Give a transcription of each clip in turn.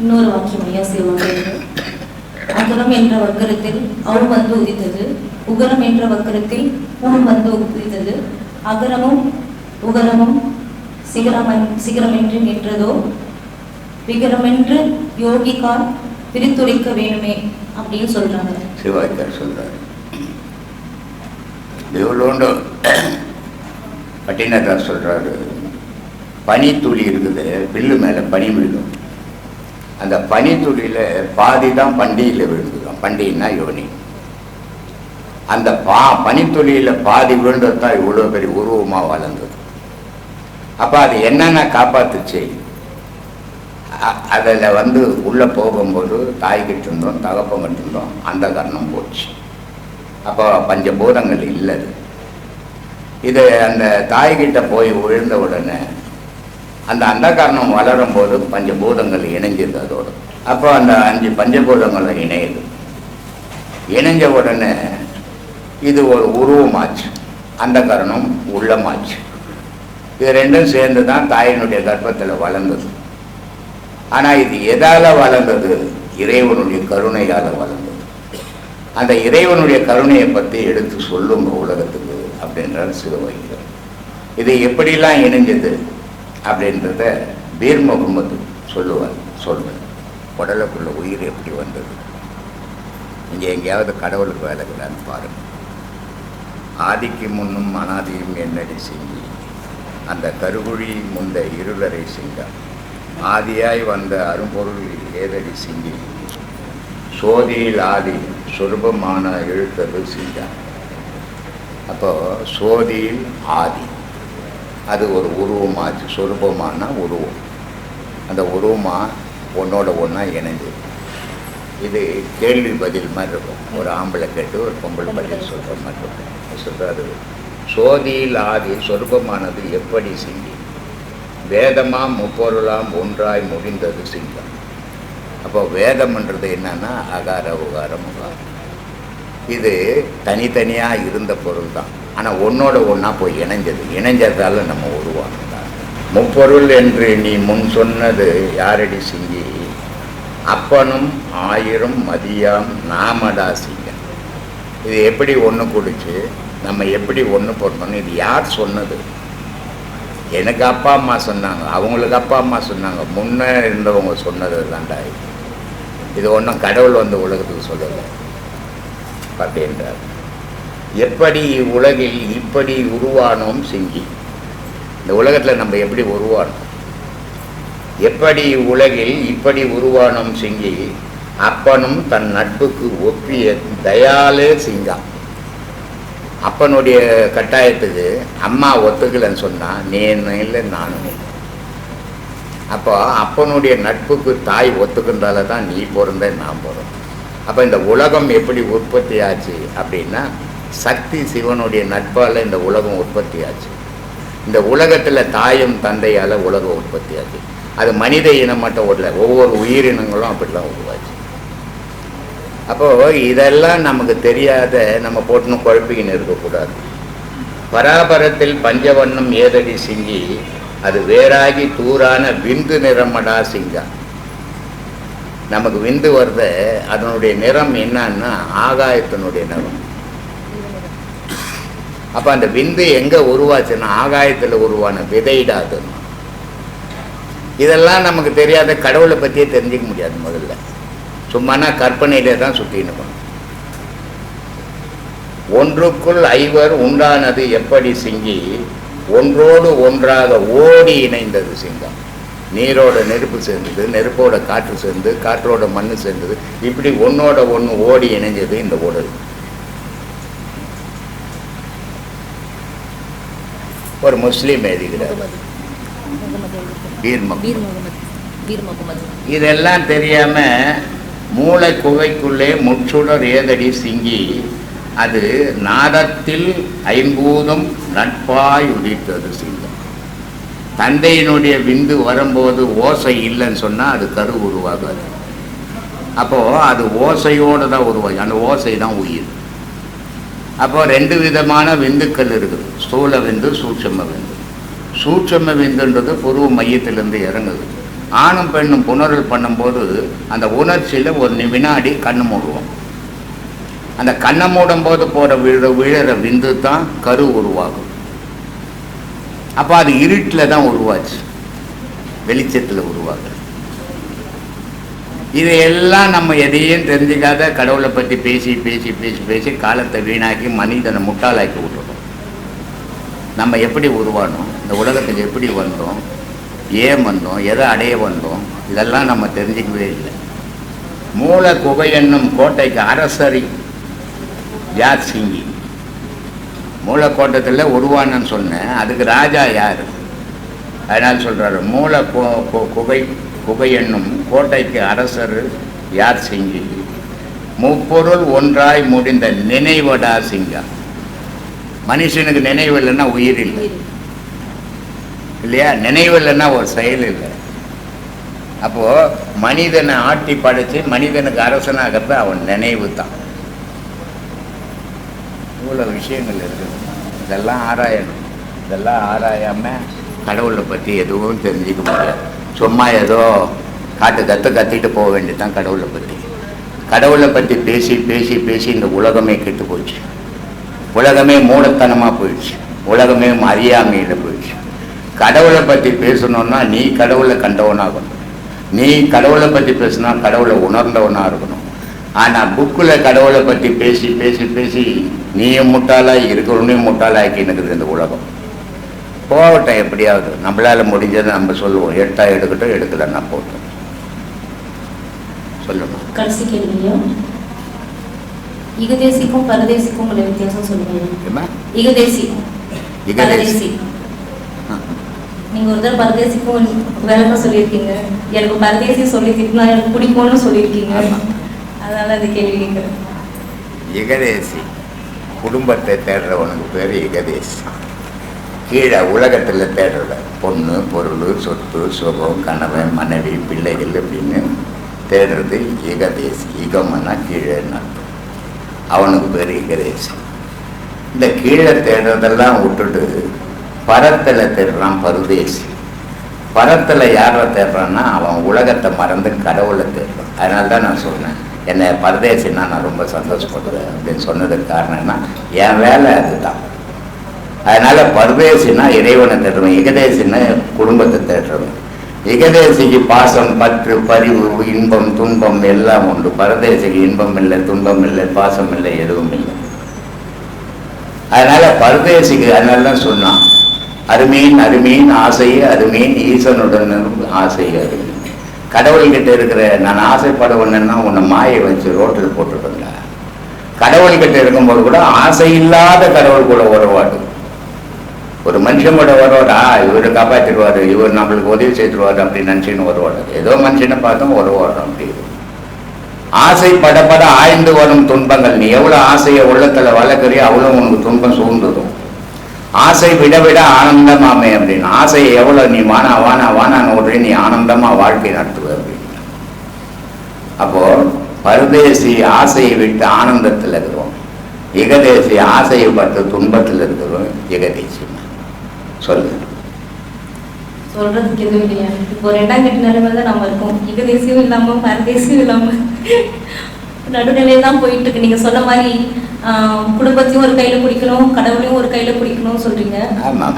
இன்னொரு வாக்கியம் ஐயா சிவமங்கையில் அகரம் என்ற வக்கரத்தில் அவு வந்து உதித்தது உகரம் என்ற வக்கரத்தில் உணம் வந்து உதித்தது. அகரமும் உகரமும் சிகரம் சிகரமென்று நின்றதோ? விகரமென்று யோகிகார் பிரித்துரைக்க வேணுமே அப்படின்னு சொல்றாங்க. சிவாய்க்கார் சொல்றாரு. பட்டினதார் பட்டினத்தார் சொல்றாரு துளி இருக்குது பில்லு மேலே பனி விழும் அந்த பனித்துளியில் பாதி தான் பண்டிகையில் விழுந்துடும் பண்டிகைன்னா யோனி. அந்த பா பனித்துளியில் பாதி விழுந்தது தான் இவ்வளோ பெரிய உருவமாக வளர்ந்தது. அப்போ அது என்னென்ன காப்பாத்துச்சு? அதில் வந்து உள்ளே போகும்போது தாய்கிட்ட இருந்தோம் தகப்பங்கிட்ட இருந்தோம் அந்த கர்ணம் போச்சு. அப்போ பஞ்சபூதங்கள் இல்லை அது. இது அந்த தாய்கிட்ட போய் விழுந்த உடனே அந்த அந்த காரணம் வளரும் போது பஞ்சபூதங்கள் இணைஞ்சது அதோடு. அப்போ அந்த அஞ்சு பஞ்சபூதங்களை இணையுது. இணைஞ்ச உடனே இது ஒரு உருவமாச்சு. அந்த காரணம் உள்ளமாச்சு. இது ரெண்டும் சேர்ந்து தான் தாயினுடைய கர்ப்பத்தில் வளர்ந்தது. ஆனால் இது எதால் வளர்ந்தது? இறைவனுடைய கருணையால் வளர்ந்தது. அந்த இறைவனுடைய கருணையை பற்றி எடுத்து சொல்லுங்க உலகத்துக்கு அப்படின்றார் சிறுவைகள் இது எப்படிலாம் இணைஞ்சது? அப்படின்றத பீர் முகமது சொல்லுவார் சொல்றேன் உடலுக்குள்ள உயிர் எப்படி வந்தது? இங்கே எங்கேயாவது கடவுளுக்கு வேலைகிறான்னு பாருங்கள் ஆதிக்கு முன்னும் அனாதியும் என்னடி சிங்கி அந்த கருகுழி முந்த இருளரை சிங்கம் ஆதியாய் வந்த அரும்பொருள் ஏதடி சிங்கி சோதியில் ஆதி சுரூபமான எழுத்தது சிங்கம் அப்போ சோதியில் ஆதி. அது ஒரு உருவமாச்சு சொரூபமான உருவம். அந்த உருவமாக ஒன்னோட ஒன்றா இணைஞ்சது இது கேள்வி பதில் மாதிரி இருக்கும். ஒரு ஆம்பளை கேட்டு ஒரு பொம்பளை பதில் சொல்கிற மாதிரி இருக்கும். சொல்கிறாரு சோதியில் ஆதி சொரூபமானது எப்படி சிங்கி வேதமாம் முப்பொருளாம் ஒன்றாய் முடிந்தது சிங்கம். அப்போ வேதம்ன்றது என்னன்னா அகார உகாரம் உகாரம். இது தனித்தனியாக இருந்த பொருள் தான் ஆனால் ஒன்னோட ஒன்றா போய் இணைஞ்சது. இணைஞ்சதால நம்ம உருவானோம் முப்பொருள் என்று நீ முன் சொன்னது யாரடி சிங்கி? அப்பனும் ஆயிரம் மதியம் நாமடா சிங்கம் இது எப்படி ஒன்று கொடுத்து நம்ம எப்படி ஒன்று போடணும்னு இது யார் சொன்னது? எனக்கு அப்பா அம்மா சொன்னாங்க. அவங்களுக்கு அப்பா அம்மா சொன்னாங்க. முன்னே இருந்தவங்க சொன்னது தான்டா இது. இது ஒன்றும் கடவுள் வந்து உலகத்துக்கு சொல்லலை. அப்படின்றார். எப்படி உலகில் இப்படி உருவானோம் சிங்கி. இந்த உலகத்தில் நம்ம எப்படி உருவானோம்? எப்படி உலகில் இப்படி உருவானோம் சிங்கி? அப்பனும் தன் நட்புக்கு ஒப்பிய தயாலே சிங்கா. அப்பனுடைய கட்டாயத்துக்கு அம்மா ஒத்துக்கலைன்னு சொன்னால் நீ என்ன இல்லை நானும் இல்லை. அப்போ அப்பனுடைய நட்புக்கு தாய் ஒத்துக்கின்றால தான் நீ பிறந்த நான் பிறந்தேன். அப்போ இந்த உலகம் எப்படி உற்பத்தி ஆச்சு அப்படின்னா சக்தி சிவனுடைய நட்பால் இந்த உலகம் உற்பத்தி ஆச்சு இந்த உலகத்தில் தாயும் தந்தையால் உலகம் உற்பத்தி ஆச்சு அது மனித இனம் மட்டும் ஒவ்வொரு உயிரினங்களும் அப்படிலாம் உருவாச்சு. அப்போது இதெல்லாம் நமக்கு தெரியாத நம்ம போட்டுன்னு குழப்பிக்கின்னு இருக்கக்கூடாது. பராபரத்தில் பஞ்சவண்ணம் ஏதடி சிங்கி அது வேறாகி தூரான விந்து நிறமடா சிங்கா. நமக்கு விந்து வருத அதனுடைய நிறம் என்னன்னா ஆகாயத்தினுடைய நிறம். அப்ப அந்த விந்து எங்க உருவாச்சுன்னா ஆகாயத்துல உருவான விதையிடாது இதெல்லாம் நமக்கு தெரியாத கடவுளை பத்தியே தெரிஞ்சுக்க முடியாது முதல்ல. சும்மானா கற்பனையிலே தான் சுற்றின்னு ஒன்றுக்குள் ஐவர் உண்டானது எப்படி சிங்கி ஒன்றோடு ஒன்றாக ஓடி இணைந்தது சிங்கம். நீரோட நெருப்பு சேர்ந்தது நெருப்போட காற்று சேர்ந்து காற்றோட மண்ணு சேர்ந்தது இப்படி ஒன்னோட ஒன்று ஓடி இணைஞ்சது இந்த உடல். ஒரு முஸ்லீம் எழுதுகிறார். பீர் முகமது இதெல்லாம் தெரியாம மூ குகைக்குள்ளே முச்சுடர் ஏதடி சிங்கி அது நாதத்தில் ஐம்பூதம் நட்பாய் உதித்தது சிங்கம். தந்தையினுடைய விந்து வரும்போது ஓசை இல்லைன்னு சொன்னால் அது கரு உருவாகாது. அப்போது அது ஓசையோடு தான் உருவாகும். அந்த ஓசை தான் உயிர். அப்போ ரெண்டு விதமான விந்துக்கள் இருக்குது. ஸ்தூல விந்து சூட்சம விந்து. சூட்சம விந்துன்றது புருவ மையத்திலிருந்து இறங்குது. ஆணும் பெண்ணும் புணரல் பண்ணும்போது அந்த உணர்ச்சியில் ஒரு வினாடி கண்ணு மூடுவோம். அந்த கண்ணை மூடும் போது போகிற விழ விழுற விந்து தான் கரு உருவாகும். அப்போ அது இருட்டில் தான் உருவாச்சு. வெளிச்சத்தில் உருவாகுது. இதையெல்லாம் நம்ம எதையும் தெரிஞ்சுக்காத கடவுளை பற்றி பேசி பேசி பேசி பேசி காலத்தை வீணாக்கி மனிதனை முட்டாளாக்கி விட்டுறோம் நம்ம எப்படி உருவானோம்? இந்த உலகத்துக்கு எப்படி வந்தோம்? ஏன் வந்தோம்? எதை அடைய வந்தோம்? இதெல்லாம் நம்ம தெரிஞ்சுக்கவே இல்லை. மூல குகை என்னும் கோட்டைக்கு அரசரி யார் சிங்கி? மூலக்கோட்டத்தில் உருவானன்னு சொன்னேன். அதுக்கு ராஜா யார்? அதனால் சொல்கிறாரு மூல குகை குகை என்னும் கோட்டைக்கு அரசர் யார் சிங்கி? முப்பொருள் ஒன்றாய் முடிந்த நினைவடா சிங்கா? மனுஷனுக்கு நினைவு இல்லைன்னா உயிர் இல்லை. இல்லையா? நினைவு இல்லைன்னா ஒரு செயல் இல்லை. அப்போது மனிதனை ஆட்டி படைச்சு மனிதனுக்கு அரசனாகிறது அவன் நினைவு தான். இவ்வளோ விஷயங்கள் இருக்குது இதெல்லாம் ஆராயணும். இதெல்லாம் ஆராயாமல் கடவுளை பற்றி எதுவும் தெரிஞ்சுக்க முடியாது. சும்மா ஏதோ காட்டு கற்று கத்திட்டு போக வேண்டியதுதான் கடவுளை பற்றி கடவுளை பற்றி பேசி பேசி பேசி இந்த உலகமே கெட்டு போச்சு. உலகமே மூடத்தனமாக போயிடுச்சு. உலகமே அறியாமையில் போயிடுச்சு. கடவுளை பற்றி பேசணுன்னா நீ கடவுளை கண்டவனாகணும். நீ கடவுளை பற்றி பேசினா கடவுளை உணர்ந்தவனாக இருக்கணும். ஆனால் புக்கில் கடவுளை பற்றி பேசி பேசி பேசி நீயும் முட்டாளாக இருக்கிறவனையும் முட்டாளாக்கி இருக்குது இந்த உலகம். போகட்டும் எப்படியாவது. நம்மளால முடிஞ்சதை நம்ம சொல்லுவோம். எடுத்தால் எடுக்கட்டும் எடுக்கலன்னா போட்டோம் சொல்லணும். கடைசி கேள்வியா இகதேசிக்கும் பரதேசிக்கும் உள்ள வித்தியாசம் சொல்லுங்க. இகதேசி. பரதேசி. நீங்க ஒரு தடவை பரதேசிக்கும் விளக்கம் சொல்லியிருக்கீங்க. எனக்கு பரதேசி சொல்லி திட்டினா எனக்கு பிடிக்கும்னு சொல்லியிருக்கீங்க. அதனால அந்த கேள்வி கேட்குறேன். இகதேசி. குடும்பத்தை தேடுறவனுக்கு பேர் இகதேசி. கீழே உலகத்தில் தேடுறத பொண்ணு பொருள் சொத்து சுகம் கணவன் மனைவி பிள்ளைகள் அப்படின்னு தேடுறது இகதேசி ஈகம்னா கீழேன்னு அர்த்தம். அவனுக்கு பேர் இகதேசி இந்த கீழே தேடுறதெல்லாம் விட்டுட்டு பரத்தில் தேடுறான் பருதேசி. பரத்தில் யாரை தேடுறான்னா அவன் உலகத்தை மறந்து கடவுளை தேடுறான். அதனால தான் நான் சொன்னேன் என்னை பரதேசின்னா நான் ரொம்ப சந்தோஷப்படுறேன் அப்படின்னு சொன்னதுக்கு காரணம்னா என் வேலை அதுதான். அதனால் பரதேசினா இறைவனை தேடுறவன் இகதேசின்னா குடும்பத்தை தேடுறவன். இகதேசிக்கு பாசம் பற்று பரிவு இன்பம் துன்பம் எல்லாம் உண்டு. பரதேசிக்கு இன்பம் இல்லை துன்பம் இல்லை பாசம் இல்லை எதுவும் இல்லை. அதனால பரதேசிக்கு அதனால தான் சொன்னான். அருமையின் அருமையின் ஆசையே அருமையின் ஈசனுடன் ஆசை அருமீன். கடவுள்கிட்ட இருக்கிற நான் ஆசைப்படுவேன்னா உன்னை மாயை வச்சு ரோட்டில் போட்டுருப்பேங்க கடவுள்கிட்ட இருக்கும்போது கூட ஆசை இல்லாத கடவுள் கூட உறவாடும் ஒரு மனுஷனோட கூட வருவாரா? இவர் காப்பாற்றிடுவார் இவர் நம்மளுக்கு உதவி செய்திருவார் அப்படின்னு நினச்சின்னு வருவாடு ஏதோ மனுஷனை பார்த்தோம் உறவாடுறோம் அப்படி. ஆசைப்பட பட ஆய்ந்து வரும் துன்பங்கள். நீ எவ்வளோ ஆசையை உள்ளத்தில் வளர்க்குறியோ அவ்வளோ உனக்கு துன்பம் சூழ்ந்துடும். ஆசை விட விட ஆனந்தமாமே அப்படின்னு. ஆசையை எவ்வளோ நீ வானா வானா வானான்னு ஓடுறி நீ ஆனந்தமாக வாழ்க்கை நடத்துவ அப்படின்னு. அப்போ பரதேசி ஆசையை விட்டு ஆனந்தத்தில் இருக்கிறோம். இகதேசி ஆசையை பட்டு துன்பத்தில் இருக்கிறோம் இகதேசி சொல்லு சொல்றதுக்கு எதுவும் இல்லையா. இப்போ ரெண்டாம் கட்ட நிலைமை தான் நம்ம இருக்கோம். இகதேசியும் இல்லாம பரதேசியும் இல்லாம நடுநிலையில தான் போயிட்டு இருக்கு. நீங்க சொன்ன மாதிரி குடும்பத்தையும் ஒரு கையில பிடிக்கணும் கடவுளையும் ஒரு கையில பிடிக்கணும் சொல்றீங்க.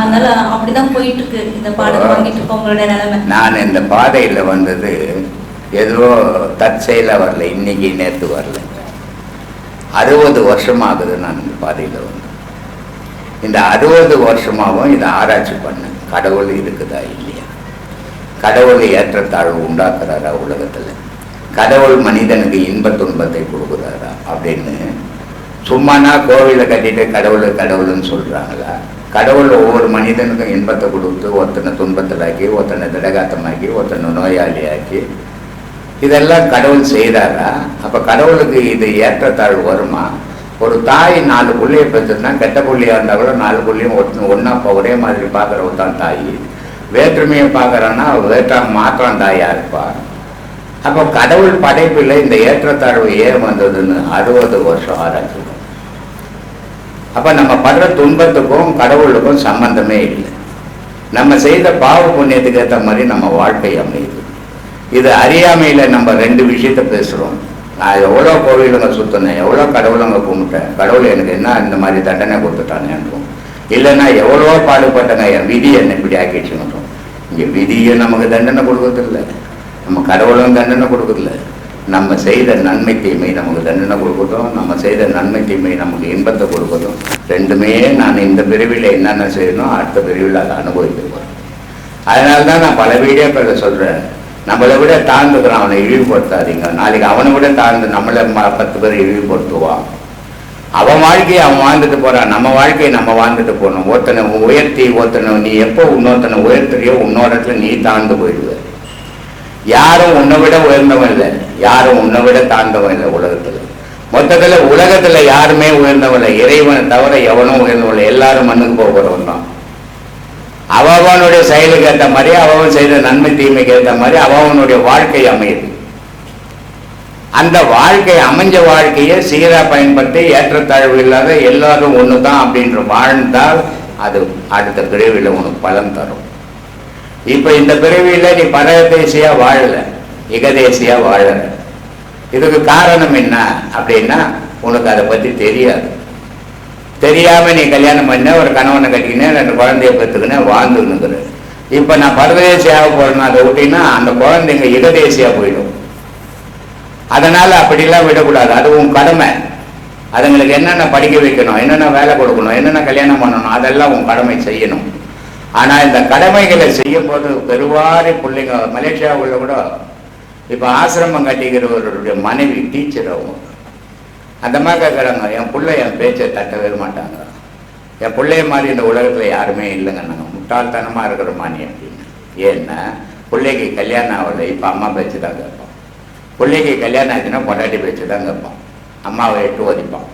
அதனால அப்படிதான் போயிட்டு இருக்கு. இந்த பாடம் வாங்கிட்டு இருக்கோம் உங்களுடைய நிலைமை. நான் இந்த பாதையில் வந்தது ஏதோ தற்செயலாக வரல. இன்னைக்கு நேற்று வரல. அறுபது வருஷமாகுது நான் இந்த பாதையில் வந்து இந்த அறுபது வருஷமாகவும் இதை ஆராய்ச்சி பண்ணேன் கடவுள் இருக்குதா இல்லையா? கடவுள் ஏற்றத்தாழ்வு உண்டாக்குறாரா உலகத்தில்? கடவுள் மனிதனுக்கு இன்ப துன்பத்தை கொடுக்குறாரா? அப்படின்னு சும்மானா கோவிலை கட்டிட்டு கடவுள் கடவுள்னு சொல்கிறாங்களா கடவுள் ஒவ்வொரு மனிதனுக்கும் இன்பத்தை கொடுத்து ஒருத்தனை துன்பத்தில் ஆக்கி ஒருத்தனை திடகாத்தமாக்கி ஒருத்தனை நோயாளியாக்கி இதெல்லாம் கடவுள் செய்கிறாரா அப்போ கடவுளுக்கு இது ஏற்றத்தாழ்வு வருமா? ஒரு தாய் நாலு புள்ளையை பெற்றுனா கெட்ட புள்ளையா இருந்தால் கூட நாலு புள்ளையும் ஒன்று ஒன்றா இப்போ ஒரே மாதிரி பார்க்குறவ தான் தாய். வேற்றுமையை பார்க்குறான்னா வேற்றா மாற்றம் தாயா இருப்பார் அப்போ கடவுள் படைப்பில் இந்த ஏற்றத்தாழ்வு ஏன் வந்ததுன்னு அறுபது வருஷம் ஆராய்ச்சி அப்போ நம்ம படுற துன்பத்துக்கும் கடவுளுக்கும் சம்பந்தமே இல்லை. நம்ம செய்த பாவ புண்ணியத்துக்கு ஏற்ற மாதிரி நம்ம வாழ்க்கை அமையுது. இது அறியாமையில் நம்ம ரெண்டு விஷயத்த பேசுகிறோம் நான் எவ்வளோ கோவிலுங்க சுற்றினேன் எவ்வளோ கடவுளுங்க கும்பிட்டேன். கடவுள் எனக்கு என்ன இந்த மாதிரி தண்டனை கொடுத்துட்டானேன்றோம் இல்லைன்னா எவ்வளோ பாடுபட்டேங்க என் விதி என்னை இப்படி ஆக்கிடுச்சுன்றோம் இங்கே விதியை நமக்கு தண்டனை கொடுக்கறதில்ல. நம்ம கடவுளும் தண்டனை கொடுக்கறதில்ல. நம்ம செய்த நன்மை தீமை நமக்கு தண்டனை கொடுக்கட்டும். நம்ம செய்த நன்மை தீமை நமக்கு இன்பத்தை கொடுக்கட்டும். ரெண்டுமே நான் இந்த பிரிவில் என்னென்ன செய்யணும் அடுத்த பிரிவில் அதை அனுபவிக்க போகிறேன் அதனால தான் நான் பல வீடியோக்களில் சொல்கிறேன் நம்மளை விட தாழ்ந்துக்கிறான் அவனை இழிவுபடுத்தாதீங்க. நாளைக்கு அவனை விட தாழ்ந்து நம்மளை ம- பத்து பேர் இழிவுபடுத்துவான் அவன் வாழ்க்கையை அவன் வாழ்ந்துட்டு போறான். நம்ம வாழ்க்கையை நம்ம வாழ்ந்துட்டு போகணும். ஒருத்தனை உயர்த்தி ஒருத்தனை நீ எப்போ இன்னொருத்தனை உயர்த்துறியோ இன்னொரு இடத்துல நீ தாழ்ந்து போயிடுவ. யாரும் உன்னை விட உயர்ந்தவன் இல்லை. யாரும் உன்னை விட தாழ்ந்தவன் இல்லை உலகத்தில். மொத்தத்தில் உலகத்தில் யாருமே உயர்ந்தவன் இல்லை. இறைவனை தவிர எவனும் உயர்ந்தவன் இல்லை. எல்லாரும் மண்ணுக்கு போகிறவன் தான் அவனுடைய செயலுக்கு ஏற்ற மாதிரி அவன் செய்த நன்மை தீமைக்கு ஏற்ற மாதிரி அவனுடைய வாழ்க்கை அமையுது. அந்த வாழ்க்கை அமைஞ்ச வாழ்க்கையை சீராக பயன்படுத்தி ஏற்றத்தாழ்வு இல்லாத எல்லாரும் ஒன்று தான் அப்படின்ற வாழ்ந்தால் அது அடுத்த பிறவியில் உனக்கு பலன் தரும். இப்போ இந்த பிறவியில் நீ பரதேசியாக வாழலை இகதேசியாக வாழலை. இதுக்கு காரணம் என்ன அப்படின்னா உனக்கு அதை பற்றி தெரியாது. தெரியாம நீ கல்யாணம் பண்ண ஒரு கணவனை கட்டிக்கினேன் ரெண்டு குழந்தைய பெற்றுக்கினேன் வாழ்ந்துருந்துரு இப்போ நான் பரதேசியாக போறேன்னா அதை விட்டீங்கன்னா அந்த குழந்தைங்க இடதேசியாக போயிடும். அதனால அப்படிலாம் விடக்கூடாது. அது உன் கடமை. அதுங்களுக்கு என்னென்ன படிக்க வைக்கணும் என்னென்ன வேலை கொடுக்கணும் என்னென்ன கல்யாணம் பண்ணணும் அதெல்லாம் உன் கடமை செய்யணும். ஆனா இந்த கடமைகளை செய்யும் போது பெருவாரி பிள்ளைங்க மலேசியாவில் கூட இப்போ ஆசிரமம் கட்டிக்கிறவருடைய மனைவி டீச்சர் அவங்க. அந்த மாதிரி கேட்குறாங்க என் பிள்ளை என் பேச்சை தட்டவே மாட்டாங்க. என் பிள்ளைய மாதிரி இந்த உலகத்தில் யாருமே இல்லைங்க நாங்கள் முட்டாள்தனமாக இருக்கிற மாணி அப்படின்னு. ஏன்னா பிள்ளைக்கு கல்யாணம் ஆகலை இப்போ அம்மா பேச்சு தான் கேட்போம். பிள்ளைக்கு கல்யாணம் ஆச்சுன்னா பொண்டாட்டி பேச்சு தான் கேட்போம். அம்மாவை எட்டு ஒதிப்போம்.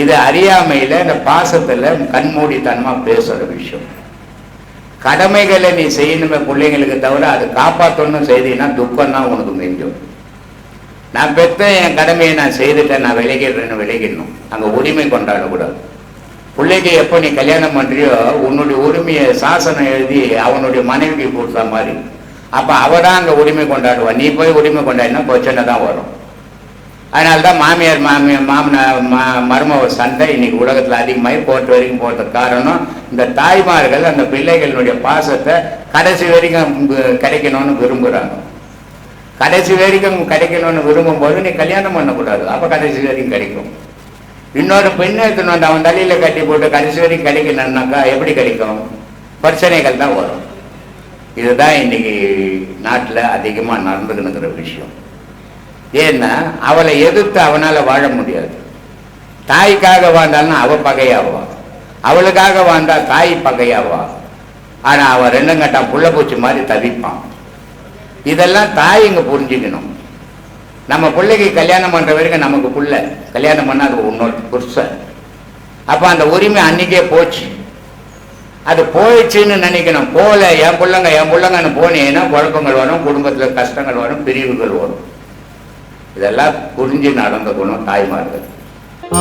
இது அறியாமையில் இந்த பாசத்தில் கண்மூடித்தனமாக பேசுகிற விஷயம். கடமைகளை நீ செய்யணுமே பிள்ளைங்களுக்கு தவிர அது காப்பாற்றணும் செய்தீங்கன்னா துக்கம் தான் உனக்கு மிஞ்சும். நான் பெத்த என் கடமையை நான் செய்துட்டேன் நான் விலகிடுறேன்னு விலகிடணும் அங்கே உரிமை கொண்டாடக்கூடாது பிள்ளைக்கு எப்போ நீ கல்யாணம் பண்ணுறியோ உன்னுடைய உரிமையை சாசனம் எழுதி அவனுடைய மனைவிக்கு கொடுத்த மாதிரி. அப்போ அவ தான் அங்கே உரிமை கொண்டாடுவா. நீ போய் உரிமை கொண்டாடினா பிரச்சனை தான் வரும். அதனால தான் மாமியார் மாமியார் மாமனார் மா மருமக சண்டை இன்னைக்கு உலகத்தில் அதிகமாகி போட்டு வரைக்கும் போட்டது காரணம் இந்த தாய்மார்கள் அந்த பிள்ளைகளுடைய பாசத்தை கடைசி வரைக்கும் கிடைக்கணும்னு விரும்புகிறாங்க கடைசி வரைக்கும் கிடைக்கணும்னு விரும்பும் போது நீ கல்யாணம் பண்ணக்கூடாது. அப்போ கடைசி வரைக்கும் கிடைக்கும். இன்னொரு பெண்ணை எடுத்துன்னு வந்து அவன் தலையில கட்டி போட்டு கடைசி வரைக்கும் கிடைக்கணும்னாக்கா எப்படி கிடைக்கும்? பிரச்சனைகள் தான் வரும். இதுதான் இன்னைக்கு நாட்டில் அதிகமாக நடந்துக்கணுங்கிற விஷயம். ஏன்னா அவளை எதிர்த்து அவனால் வாழ முடியாது. தாய்க்காக வாழ்ந்தாலும் அவள் பகையாவா? அவளுக்காக வாழ்ந்தா தாய் பகையாவா? ஆனால் அவன் ரெண்டும் கட்டான் புள்ள பூச்சி மாதிரி தவிப்பான். இதெல்லாம் தாய் இங்க புரிஞ்சுக்கணும். நம்ம பிள்ளைக்கு கல்யாணம் பண்ற வரைக்கும் நமக்கு புள்ள. கல்யாணம் பண்ணா அது இன்னொரு புருஷன் அப்ப அந்த உரிமை அன்னைக்கே போச்சு. அது போயிடுச்சுன்னு நினைக்கணும். போல என் பிள்ளைங்க என் பிள்ளைங்கன்னு போனீங்கன்னா குழப்பங்கள் வரும் குடும்பத்துல கஷ்டங்கள் வரும் பிரிவுகள் வரும். இதெல்லாம் புரிஞ்சு நடந்துக்கணும் தாய்மார்கள்.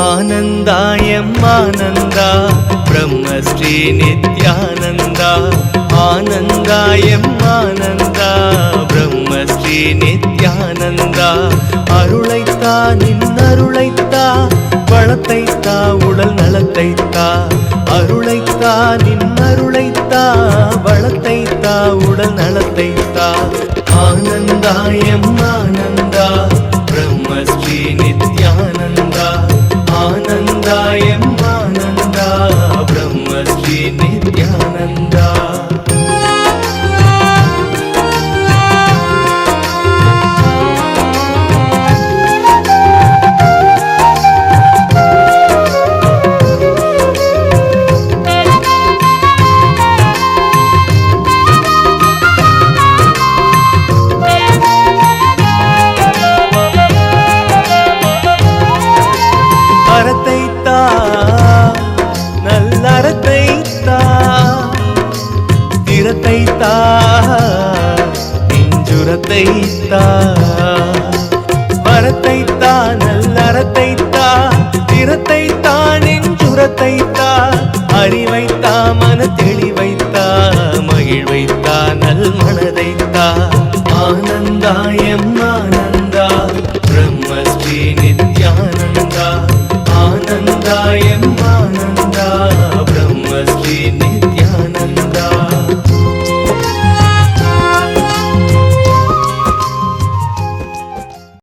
ஆனந்தாயம் ஆனந்தா பிரம்மஸ்ரீ நித்யானந்தா. ஆனந்தா எம் ஆனந்தா பிரம்மஸ்ரீ நித்யானந்தா. அருளைத்தா நின் அருளைத்தா வளத்தைத்தா உடல் நலத்தைத்தா. அருளைத்தா நின் அருளைத்தா வளத்தைத்தா உடல் நலத்தைத்தா. ஆனந்தா எம் ஆனந்தா மரத்தை தா நல்லறத்தை தா திறத்தை தானின் சுரத்தை தா அறிவை தா மன தெளிவை தா மகிழ்வை தா நல் மனதை ஆனந்தாயம்